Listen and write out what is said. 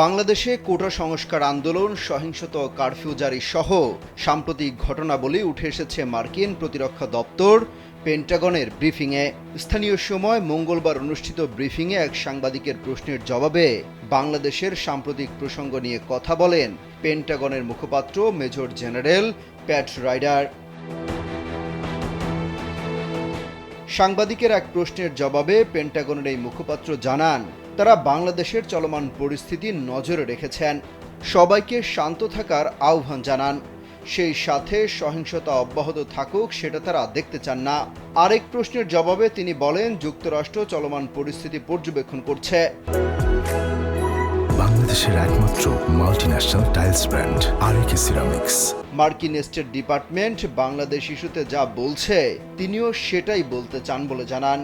বাংলাদেশে কোটা সংস্কার আন্দোলন, সহিংসত কারফিউ জারি সহ সাম্প্রতিক ঘটনাবলী উঠে এসেছে মার্কিন প্রতিরক্ষা দপ্তর। পেন্টাগনের ব্রিফিংয়ে স্থানীয় সময় মঙ্গলবার অনুষ্ঠিত ব্রিফিংয়ে এক সাংবাদিকের প্রশ্নের জবাবে বাংলাদেশের সাম্প্রতিক প্রসঙ্গ নিয়ে কথা বলেন পেন্টাগনের মুখপাত্র মেজর জেনারেল প্যাট রাইডার। সাংবাদিকের এক প্রশ্নের জবাবে পেন্টাগনের এই মুখপাত্র জানান, তারা বাংলাদেশের চলমান পরিস্থিতি নজরে রেখেছেন। সবাইকে শান্ত থাকার আহ্বান জানান। সেই সাথে সহিংসতা অব্যাহত থাকুক সেটা তারা দেখতে চান না। আরেক প্রশ্নের জবাবে তিনি বলেন, যুক্তরাষ্ট্র চলমান পরিস্থিতি পর্যবেক্ষণ করছে। বাংলাদেশের একমাত্র multinational tiles brand RAK ceramics. মার্কিন স্টেট ডিপার্টমেন্ট বাংলাদেশ ইস্যুতে যা বলছে তিনিও সেটাই বলতে চান বলে জানান।